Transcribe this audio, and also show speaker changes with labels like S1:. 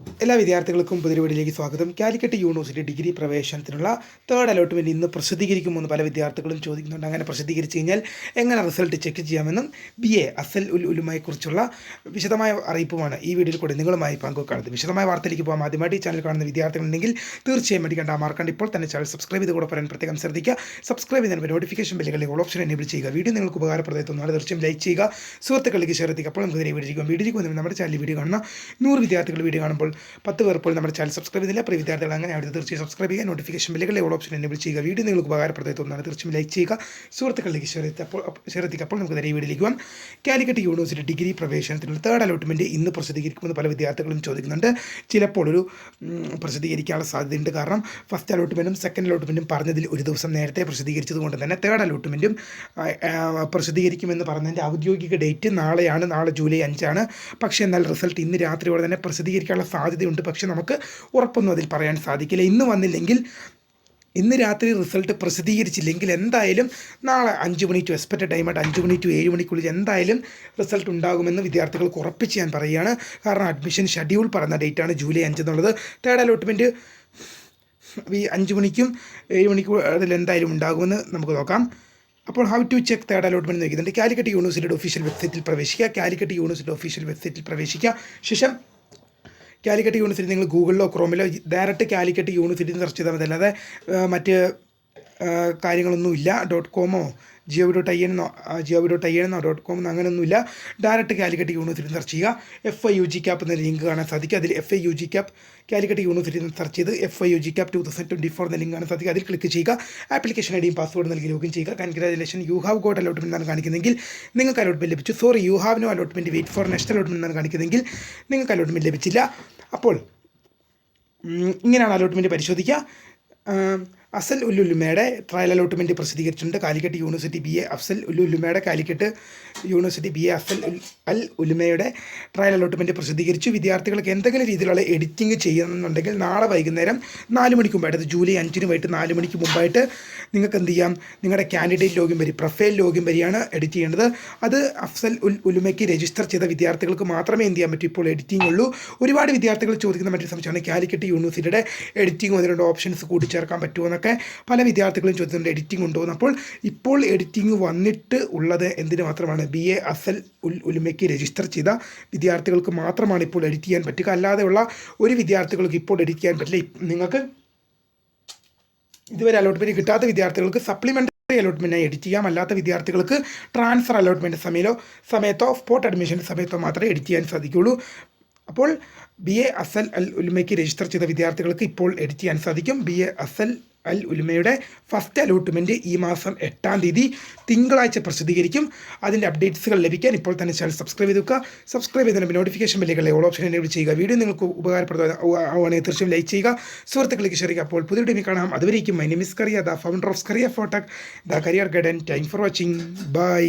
S1: എല്ലാ വിദ്യാർത്ഥികൾക്കും പുതിയ വീഡിയോയിലേക്ക് സ്വാഗതം. കാലിക്കറ്റ് യൂണിവേഴ്സിറ്റി ഡിഗ്രി പ്രവേശനത്തിനുള്ള തേർഡ് അലോട്ട്മെന്റ് ഇന്ന് പ്രസിദ്ധീകരിക്കുമെന്ന് പല വിദ്യാർത്ഥികളും ചോദിക്കുന്നുണ്ട്. അങ്ങനെ പ്രസിദ്ധീകരിച്ച് കഴിഞ്ഞാൽ എങ്ങനെ റിസൾട്ട് ചെക്ക് ചെയ്യാമെന്നും ബി എ അസൽ ഉൽ ഉലുമായെക്കുറിച്ചുള്ള വിശദമായ അറിയിപ്പുമാണ് ഈ വീഡിയോയിൽ കൂടി നിങ്ങളുമായി പങ്കുവെക്കുന്നത് വിശദമായ വാർത്തയിലേക്ക് പോകാം. ആദ്യമായിട്ട് ഈ ചാനൽ കാണുന്ന വിദ്യാർത്ഥികളുണ്ടെങ്കിൽ തീർച്ചയായും മേടിക്കേണ്ട മാർക്കണ്ട് ഇപ്പോൾ തന്നെ ചാനൽ സബ്സ്ക്രൈബ് ചെയ്ത് കൂടെ പറയാൻ പ്രത്യേകം ശ്രദ്ധിക്കുക. സബ്സ്ക്രൈബ് ചെയ്യുന്നതിന് നോട്ടിഫിക്കേഷൻ ബെല്ലുകളിൽ ഓൾ ഓപ്ഷൻ എനേബിൾ ചെയ്യുക. വീഡിയോ നിങ്ങൾക്ക് ഉപകാരപ്രദമായി തോന്നുന്നത് തീർച്ചയായും ലൈക്ക് ചെയ്യുക. സുഹൃത്തുക്കളിലേക്ക് ഷെയർ ചെയ്യുക. അപ്പോൾ നമുക്ക് ഇതിനെ വീഡിയോ വീഡിയോയ്ക്ക് നമ്മുടെ ചാനൽ വീഡിയോ കാണുന്ന നൂറ് വിദ്യാർത്ഥികൾ വീഡിയോ കാണുമ്പോൾ പത്ത് പേർ ഇപ്പോൾ നമ്മുടെ ചാനൽ സബ്സ്ക്രൈബ് ചെയ്തില്ല. പ്രിയ വിദ്യാർത്ഥികൾ അങ്ങനെ അവിടെ തീർച്ചയായും സബ്സ്ക്രൈബ് ചെയ്യുക നോട്ടിഫിക്കേഷൻ ബെല്ലുകളിൽ ഓൾ ഓപ്ഷൻ എനേബിൾ ചെയ്യുക. വീഡിയോ നിങ്ങൾക്ക് ഉപകാരപ്രദമായി തോന്നുന്നത് തീർച്ചയായും ലൈക്ക് ചെയ്യുക. സുഹൃത്തുക്കളിലേക്ക് എത്തി അപ്പോൾ അപ്പോൾ നമുക്ക് നേരെ വീഡിയോയിലേക്ക് പോകാം. കാലിക്കറ്റ് യൂണിവേഴ്സിറ്റി ഡിഗ്രി പ്രവേശനത്തിനുള്ള തേർഡ് അലോട്ട്മെന്റ് ഇന്ന് പ്രസിദ്ധീകരിക്കുമെന്ന് പല വിദ്യാർത്ഥികളും ചോദിക്കുന്നുണ്ട്. ചിലപ്പോൾ ഒരു പ്രസിദ്ധീകരിക്കാനുള്ള സാധ്യതയുണ്ട്. കാരണം ഫസ്റ്റ് അലോട്ട്മെന്റും സെക്കൻഡ് അലോട്ട്മെന്റും പറഞ്ഞതിൽ ഒരു ദിവസം നേരത്തെ പ്രസിദ്ധീകരിച്ചതുകൊണ്ട് തന്നെ തേർഡ് അലോട്ട്മെന്റും പ്രസിദ്ധീകരിക്കുമെന്ന് പറഞ്ഞതിന്റെ ഔദ്യോഗിക ഡേറ്റ് നാളെയാണ്. നാളെ ജൂലൈ അഞ്ചാണ്. പക്ഷേ എന്നാൽ റിസൾട്ട് ഇന്ന് രാത്രിയോടെ തന്നെ പ്രസിദ്ധീകരിക്കാനുള്ള സാധ്യതയുണ്ട്. പക്ഷേ നമുക്ക് ഉറപ്പൊന്നും അതിൽ പറയാൻ സാധിക്കില്ല. ഇന്ന് വന്നില്ലെങ്കിൽ ഇന്ന് രാത്രി റിസൾട്ട് പ്രസിദ്ധീകരിച്ചില്ലെങ്കിൽ എന്തായാലും നാളെ അഞ്ച് മണി ടു എക്സ്പെക്റ്റഡ് ടൈമായിട്ട് അഞ്ച് മണി ടു ഏഴ് മണിക്കുള്ളിൽ എന്തായാലും റിസൾട്ട് ഉണ്ടാകുമെന്ന് വിദ്യാർത്ഥികൾക്ക് ഉറപ്പിച്ച് ഞാൻ പറയുകയാണ്. കാരണം അഡ്മിഷൻ ഷെഡ്യൂൾ പറഞ്ഞ ഡേറ്റാണ് ജൂലൈ അഞ്ച് എന്നുള്ളത്. തേർഡ് അലോട്ട്മെന്റ് ഈ അഞ്ച് മണിക്കും ഏഴ് മണിക്കും അതിൽ എന്തായാലും ഉണ്ടാകുമെന്ന് നമുക്ക് നോക്കാം. അപ്പോൾ how to check third allotment നോക്കുന്നുണ്ട് കാലിക്കറ്റ് യൂണിവേഴ്സിറ്റിയുടെ ഒഫീഷ്യൽ വെബ്സൈറ്റിൽ പ്രവേശിക്കുക. കാലിക്കറ്റ് യൂണിവേഴ്സിറ്റി ഒഫീഷ്യൽ വെബ്സൈറ്റിൽ പ്രവേശിക്കുക. ശേഷം കാലിക്കറ്റ് യൂണിവേഴ്സിറ്റി നിങ്ങൾ ഗൂഗിളിലോ ക്രോമിലോ ഡയറക്റ്റ് കാലിക്കറ്റ് യൂണിവേഴ്സിറ്റി സെർച്ച് ചെയ്താൽ മതി. അല്ലാതെ മറ്റ് കാര്യങ്ങളൊന്നുമില്ല ഡോട്ട് കോമോ ജിയോ ഡോട്ട് ഐ എന്നോ ജിയോ ഡോട്ട് ഐ എന്നോ ഡോട്ട് കോം എന്നോ അങ്ങനെയൊന്നുമില്ല ഡയറക്റ്റ് കാലിക്കറ്റ് യൂണിവേഴ്സിറ്റി സെർച്ച് ചെയ്യുക. F I U G cap എന്ന ലിങ്ക് കാണാൻ സാധിക്കും. അതിൽ F I U G cap Calicut university search ചെയ്ത് F I U G cap two thousand twenty four എന്ന ലിങ്ക് കാണാൻ സാധിക്കും. അതിൽ ക്ലിക്ക് ചെയ്യുക. ആപ്ലിക്കേഷൻ ഐ ഡിയും പാസ്വേഡ് നൽകി ലോഗിൻ ചെയ്യുക. Congratulation you have got allotment എന്നാണ് കാണിക്കുന്നെങ്കിൽ നിങ്ങൾക്ക് അലോട്ട്മെന്റ് ലഭിച്ചു. Sorry you have no allotment wait for next allotment എന്നാണ് കാണിക്കുന്നതെങ്കിൽ നിങ്ങൾക്ക് അലോട്ട്മെന്റ് ലഭിച്ചില്ല. അപ്പോൾ ഇങ്ങനെയാണ് അലോട്ട്മെന്റ് പരിശോധിക്കുക. അസൽ ഉല്ലുലുമയുടെ ട്രയൽ അലോട്ട്മെന്റ് പ്രസിദ്ധീകരിച്ചിട്ടുണ്ട്. Calicut university B A Afzal ഉല്ലുലുമയുടെ Calicut university B A Afzal Al ഉലുമയുടെ trial allotment പ്രസിദ്ധീകരിച്ചു. വിദ്യാർത്ഥികൾക്ക് എന്തെങ്കിലും രീതിയിലുള്ള എഡിറ്റിംഗ് ചെയ്യണമെന്നുണ്ടെങ്കിൽ നാളെ വൈകുന്നേരം നാല് മണിക്ക് മുമ്പായിട്ട് അത് ജൂലൈ അഞ്ചിന് വൈകിട്ട് നാല് മണിക്ക് മുമ്പായിട്ട് നിങ്ങൾക്ക് എന്ത് ചെയ്യാം? നിങ്ങളുടെ കാൻഡിഡേറ്റ് ലോഗിൻ വരി പ്രൊഫൈൽ ലോഗിൻ വരിയാണ് എഡിറ്റ് ചെയ്യേണ്ടത്. അത് അഫ്സൽ ഉൽ ഉലുമയ്ക്ക് രജിസ്റ്റർ ചെയ്ത വിദ്യാർത്ഥികൾക്ക് മാത്രമേ എന്ത് ചെയ്യാൻ പറ്റൂ? ഇപ്പോൾ എഡിറ്റിംഗ് ഉള്ളൂ. ഒരുപാട് വിദ്യാർത്ഥികൾ ചോദിക്കുന്ന മറ്റൊരു സംശയമാണ്. കാലിക്കറ്റ് യൂണിവേഴ്സിറ്റിയുടെ എഡിറ്റിംഗ് അതിനുള്ള ഓപ്ഷൻസ് കൂട്ടിച്ചേർക്കാൻ പറ്റുമോ എന്നൊക്കെ പല വിദ്യാർത്ഥികളും ചോദിച്ചിട്ടുണ്ട് എഡിറ്റിംഗ് ഉണ്ടോ അപ്പോൾ ഇപ്പോൾ എഡിറ്റിംഗ് വന്നിട്ട് ഉള്ളത് എന്തിനു മാത്രമാണ്? ബി എ അസൽ ഉൽ രജിസ്റ്റർ ചെയ്ത വിദ്യാർത്ഥികൾക്ക് മാത്രമാണ് ഇപ്പോൾ എഡിറ്റ് ചെയ്യാൻ പറ്റുക. അല്ലാതെയുള്ള ഒരു വിദ്യാർത്ഥികൾക്ക് ഇപ്പോൾ എഡിറ്റ് ചെയ്യാൻ പറ്റില്ല. നിങ്ങൾക്ക് ഇതുവരെ അലോട്ട്മെന്റ് കിട്ടാത്ത വിദ്യാർത്ഥികൾക്ക് സപ്ലിമെന്റ് അലോട്ട്മെന്റായി എഡിറ്റ് ചെയ്യാം. അല്ലാത്ത വിദ്യാർത്ഥികൾക്ക് ട്രാൻസ്ഫർ അലോട്ട്മെന്റ് സമയമോ സമയത്തോ സ്പോട്ട് അഡ്മിഷൻ സമയത്തോ മാത്രമേ എഡിറ്റ് ചെയ്യാൻ സാധിക്കുകയുള്ളൂ. അപ്പോൾ ബി എ അസൽ അൽ ഉൽമയ്ക്ക് രജിസ്റ്റർ ചെയ്ത വിദ്യാർത്ഥികൾക്ക് ഇപ്പോൾ എഡിറ്റ് ചെയ്യാൻ സാധിക്കും. ബി എ അസൽ അൽ ഉൽമയുടെ ഫസ്റ്റ് അലോട്ട്മെന്റ് ഈ മാസം എട്ടാം തീയതി തിങ്കളാഴ്ച പ്രസിദ്ധീകരിക്കും. അതിന്റെ അപ്ഡേറ്റ്സുകൾ ലഭിക്കാൻ ഇപ്പോൾ തന്നെ ചാനൽ സബ്സ്ക്രൈബ് ചെയ്ത് വെക്കുക. സബ്സ്ക്രൈബ് ചെയ്തതിന് നോട്ടിഫിക്കേഷൻ ബില്ലുകളെ ഓൾ ഓപ്ഷൻ എനേബിൾ ചെയ്യുക. വീഡിയോ നിങ്ങൾക്ക് ഉപകാരപ്രദമാണെങ്കിൽ തീർച്ചയായും ലൈക്ക് ചെയ്യുക. സുഹൃത്തുക്കളിലേക്ക് ഷെയർ ചെയ്യുക. അപ്പോൾ പുതിയ ടീമിൽ കാണാം. അതുവരേക്കും. മൈ നെമിസ് കറിയ ദ ഫൗണ്ടർ ഓഫ് കറിയ ഫോട്ടക് the career guidance thank for watching bye